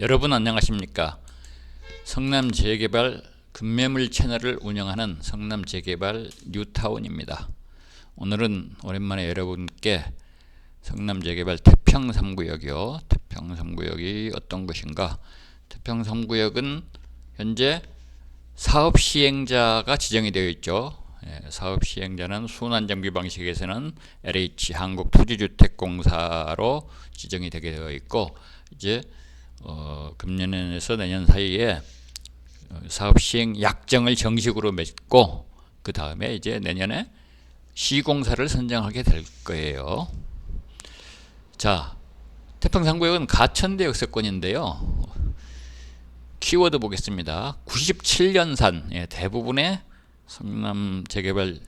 여러분 안녕하십니까? 성남 재개발 급매물 채널을 운영하는 성남 재개발 뉴타운입니다. 오늘은 오랜만에 여러분께 성남 재개발 태평 3구역이요. 태평 3구역이 어떤 것인가? 태평 3구역은 현재 사업 시행자가 지정이 되어 있죠. 예, 사업 시행자는 순환 정비 방식에서는 LH 한국토지주택공사로 지정이 되게 되어 있고 이제 어, 금년에서 내년 사이에 어, 사업 시행 약정을 정식으로 맺고 그 다음에 이제 내년에 시공사를 선정하게 될 거예요. 자, 태평상구역은 가천대 역세권인데요. 키워드 보겠습니다. 97년산 예, 대부분의 성남 재개발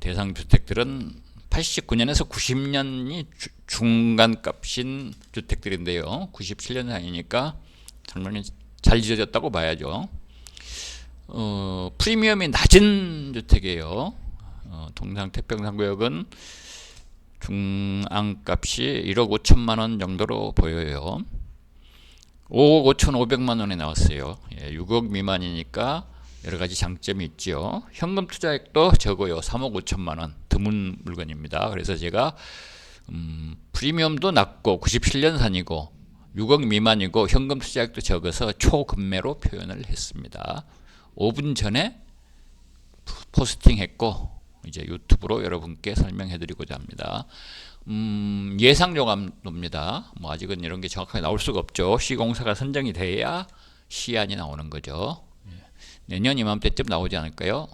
대상 주택들은 89년에서 90년이 주, 중간값인 주택들인데요. 97년산이니까 상당히 잘 지어졌다고 봐야죠. 어, 프리미엄이 낮은 주택이에요. 어, 동상 태평상구역은 중앙값이 1억 5천만 원 정도로 보여요. 5억 5천 5백만 원에 나왔어요. 예, 6억 미만이니까 여러 가지 장점이 있죠. 현금 투자액도 적어요. 3억 5천만 원 드문 물건입니다. 그래서 제가 음, 프리미엄도 낮고 97년산이고 6억 미만이고 현금 투자액도 적어서 초급매로 표현을 했습니다. 5분 전에 포스팅했고 이제 유튜브로 여러분께 설명해드리고자 합니다. 음, 예상 요감도입니다. 뭐 아직은 이런 게 정확하게 나올 수가 없죠. 시공사가 선정이 돼야 시안이 나오는 거죠. 예. 내년 이맘때쯤 나오지 않을까요?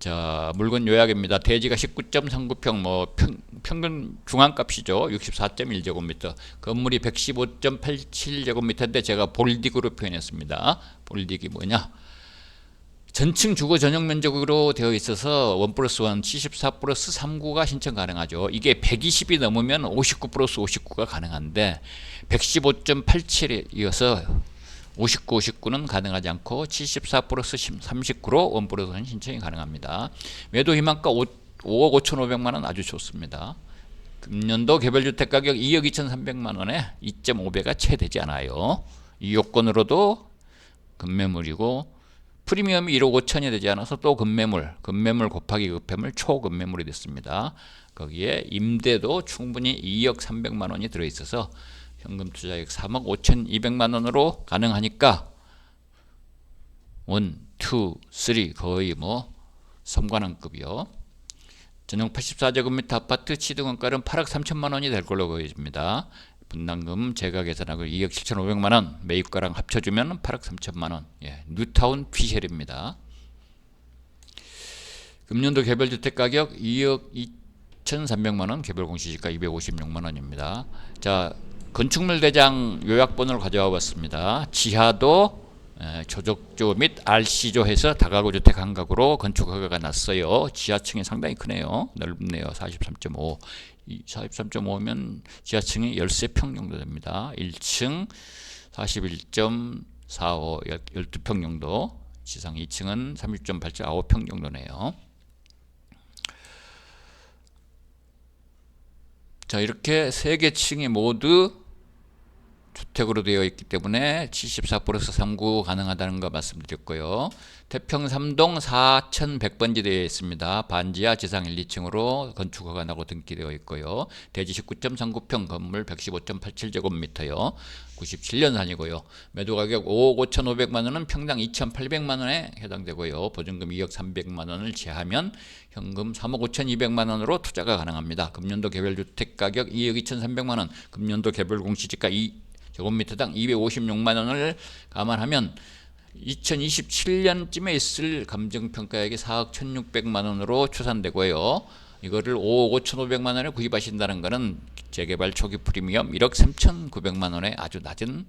자 물건 요약입니다. 대지가 19.39평 뭐 평, 평균 중앙값이죠. 64.1제곱미터. 건물이 115.87제곱미터인데 제가 볼딕으로 표현했습니다. 볼딕이 뭐냐? 전층 주거 전용 면적으로 되어 있어서 1 플러스 1, 74 플러스 39가 신청 가능하죠. 이게 120이 넘으면 59 플러스 59가 가능한데 115.87이어서 59, 59는 가능하지 않고 74 플러스 39로 1 플러스 1 신청이 가능합니다. 매도 희망가 5, 5억 5천5백만 원 아주 좋습니다. 금년도 개별주택 가격 2억 2천3백만 원에 2.5배가 채 되지 않아요. 이 요건으로도 금매물이고 프리미엄이 1억 5천이 되지 않아서 또 금매물, 금매물 곱하기 급매물 초금매물이 됐습니다. 거기에 임대도 충분히 2억 3백만 원이 들어있어서 현금 투자액 3억 5천 2백만 원으로 가능하니까 1, 2, 3 거의 뭐 섬관왕급이요. 전용 84제곱미터 아파트 취득원가는 8억 3천만 원이 될 걸로 보여집니다. 분담금 제가 계산하고 2억 7천5백만 원, 매입가랑 합쳐주면 8억 3천만 원. 예, 뉴타운 피셜입니다. 금년도 개별주택 가격 2억 2천3백만 원, 개별 공시지가 256만 원입니다. 자, 건축물 대장 요약본을 가져와 봤습니다. 지하도 에, 조족조 및 RC조 해서 다가구 주택 한 가구로 건축 허가가 났어요. 지하층이 상당히 크네요. 넓네요. 43.5. 43.5면 지하층이 13평 정도 됩니다. 1층 41.45 12평 정도. 지상 2층은 30.87 9평 정도네요. 자, 이렇게 세 개 층이 모두 주택으로 되어 있기 때문에 74 플러스 3구 가능하다는 거 말씀드렸고요. 태평 3동 4100번지 되어 있습니다. 반지하 지상 1, 2층으로 건축 허가 나고 등기되어 있고요. 대지 19.39평 건물 115.87제곱미터요. 97년산이고요. 매도 가격 5억 5천5백만 원은 평당 2,800만 원에 해당되고요. 보증금 2억 300만 원을 제하면 현금 3억 5천2백만 원으로 투자가 가능합니다. 금년도 개별 주택 가격 2억 2천3백만 원, 금년도 개별 공시지가 2 제곱미터당 256만 원을 감안하면 2027년쯤에 있을 감정평가액이 4억 1,600만 원으로 추산되고요. 이거를 5억 5,500만 원에 구입하신다는 것은 재개발 초기 프리미엄 1억 3,900만 원의 아주 낮은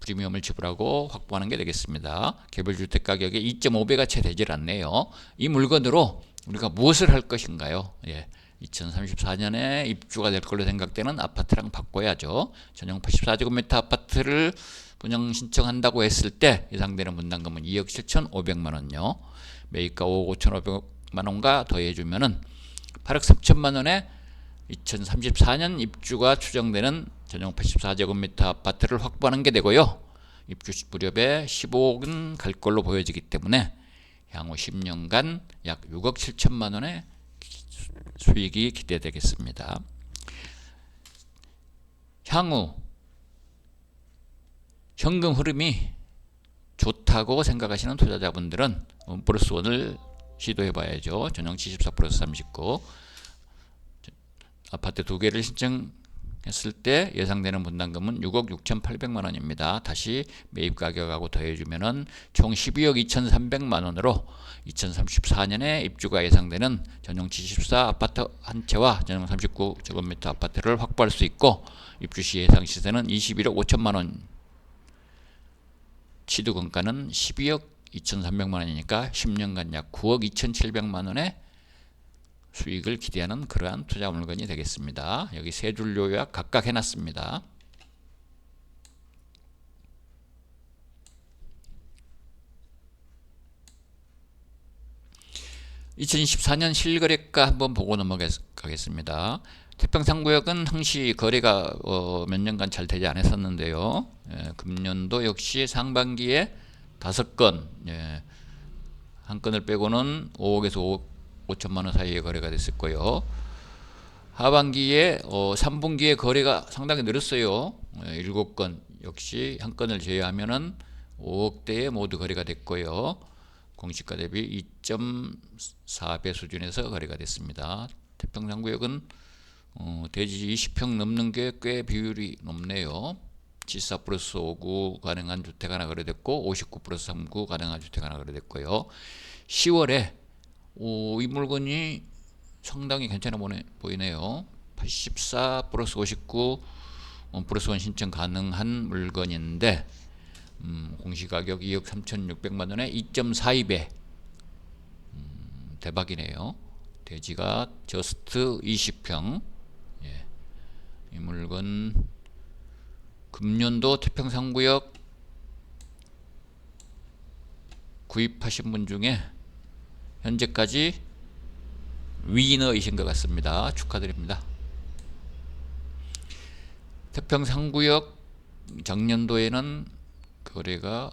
프리미엄을 지불하고 확보하는 게 되겠습니다. 개별 주택 가격의 2.5배가 채 되질 않네요. 이 물건으로 우리가 무엇을 할 것인가요? 예. 2034년에 입주가 될 걸로 생각되는 아파트랑 바꿔야죠. 전용 84제곱미터 아파트를 분양 신청한다고 했을 때 예상되는 분담금은 2억 7천5백만 원요. 매입가 5억 5천5백만 원과 더해 주면은 8억 3천만 원에 2034년 입주가 추정되는 전용 84제곱미터 아파트를 확보하는 게 되고요. 입주 시 무렵에 15억은 갈 걸로 보여지기 때문에 향후 10년간 약 6억 7천만 원의 수익이 기대되겠습니다. 향후 현금 흐름이 좋다고 생각하시는 투자자분들은 원 플러스 원을 시도해 봐야죠. 전용 74 플러스 39 아파트 두 개를 신청 했을 때 예상되는 분담금은 6억 6,800만 원입니다. 다시 매입 가격하고 더해주면은 총 12억 2,300만 원으로 2034년에 입주가 예상되는 전용 74 아파트 한 채와 전용 39제곱미터 아파트를 확보할 수 있고 입주 시 예상 시세는 21억 5천만 원 취득 원가는 12억 2,300만 원이니까 10년간 약 9억 2,700만 원의 수익을 기대하는 그러한 투자 물건이 되겠습니다. 여기 세 줄 요약 각각 해놨습니다. (2024년) 실거래가 한번 보고 넘어가겠습니다. 태평상구역은 항시 거래가 어, 몇 년간 잘 되지 않았었는데요. 예, 금년도 역시 상반기에 다섯 건, 예, 한 건을 빼고는 5억에서 5억 5천만 원 사이에 거래가 됐었고요. 하반기에 어, 3분기에 거래가 상당히 늘었어요. 예, 7건 역시 한 건을 제외하면은 5억대에 모두 거래가 됐고요. 공시가 대비 2.4배 수준에서 거래가 됐습니다. 태평양 구역은 어, 대지 20평 넘는 게 꽤 비율이 높네요. 74 플러스 5구 가능한 주택 하나 거래됐고 59 플러스 3구 가능한 주택 하나 거래됐고요. 10월에 오, 이 물건이 상당히 괜찮아 보이네요. 84 플러스 59 어, 플러스 1 신청 가능한 물건인데 음, 공시가격 2억 3,600만 원에 2.42배 음, 대박이네요. 대지가 저스트 20평 예. 이 물건 금년도 태평상구역 구입하신 분 중에 현재까지 위너이신 것 같습니다. 축하드립니다. 태평상구역 작년도에는 거래가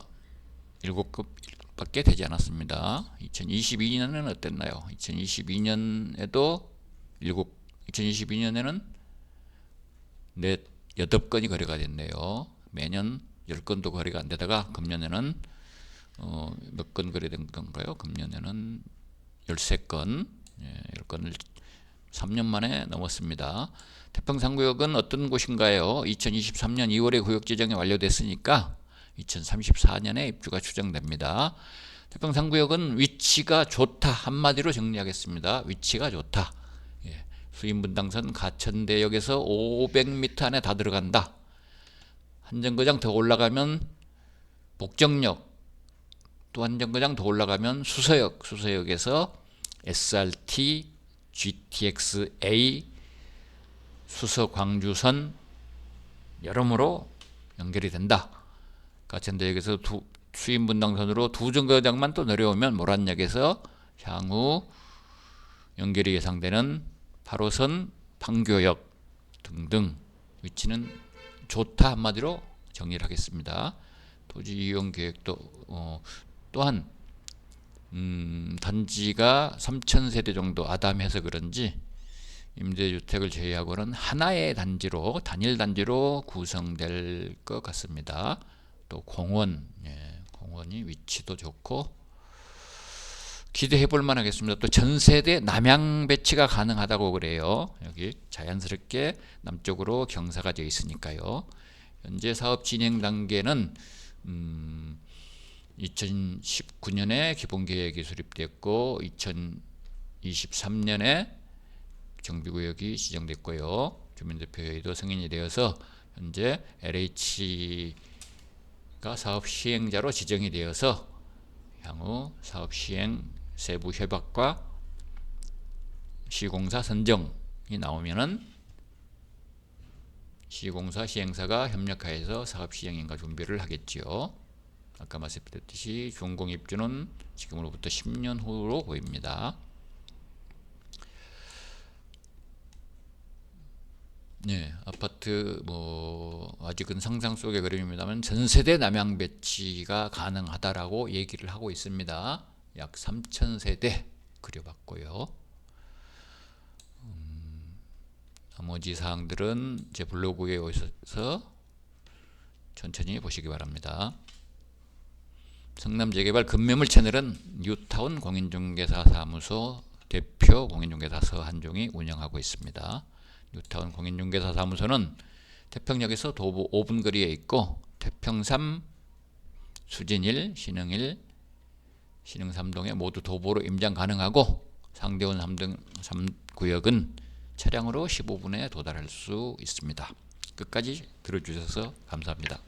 7급밖에 되지 않았습니다. 2022년에는 어땠나요? 2022년에도 7, 2022년에는 넷, 8건이 거래가 됐네요. 매년 10건도 거래가 안 되다가 금년에는 어, 몇 건 거래된 건가요? 금년에는 13건, 예, 10건을 3년 만에 넘었습니다. 태평상구역은 어떤 곳인가요? 2023년 2월에 구역 지정이 완료됐으니까 2034년에 입주가 추정됩니다. 태평상구역은 위치가 좋다 한마디로 정리하겠습니다. 위치가 좋다. 예, 수인분당선 가천대역에서 500m 안에 다 들어간다. 한정거장 더 올라가면 복정역 또 한 정거장 더 올라가면 수서역 수서역에서 SRT, GTX-A 수서 광주선 여러모로 연결이 된다. 가천대역에서 두, 수인분당선으로 두 정거장만 또 내려오면 모란역에서 향후 연결이 예상되는 8호선 판교역 등등 위치는 좋다 한마디로 정리를 하겠습니다. 토지 이용 계획도 어, 또한 음, 단지가 3,000세대 정도 아담해서 그런지 임대주택을 제외하고는 하나의 단지로 단일 단지로 구성될 것 같습니다. 또 공원, 예, 공원이 위치도 좋고 기대해 볼 만하겠습니다. 또 전세대 남양 배치가 가능하다고 그래요. 여기 자연스럽게 남쪽으로 경사가 되어 있으니까요. 현재 사업 진행 단계는 음, 2019년에 기본 계획이 수립됐고 2023년에 정비구역이 지정됐고요. 주민대표회의도 승인이 되어서 현재 LH가 사업 시행자로 지정이 되어서 향후 사업 시행 세부 협약과 시공사 선정이 나오면은 시공사 시행사가 협력하여서 사업 시행인가 준비를 하겠지요. 아까 말씀드렸듯이 준공 입주는 지금으로부터 10년 후로 보입니다. 네, 아파트 뭐 아직은 상상 속의 그림입니다만 전세대 남양 배치가 가능하다라고 얘기를 하고 있습니다. 약 3천 세대 그려봤고요. 음, 나머지 사항들은 제 블로그에 오셔서 천천히 보시기 바랍니다. 성남재개발 급매물 채널은 뉴타운 공인중개사 사무소 대표 공인중개사 서한종이 운영하고 있습니다. 뉴타운 공인중개사 사무소는 태평역에서 도보 5분 거리에 있고 태평3, 수진일, 신흥일, 신흥 3동에 모두 도보로 임장 가능하고 상대원 3등 3구역은 차량으로 15분에 도달할 수 있습니다. 끝까지 들어주셔서 감사합니다.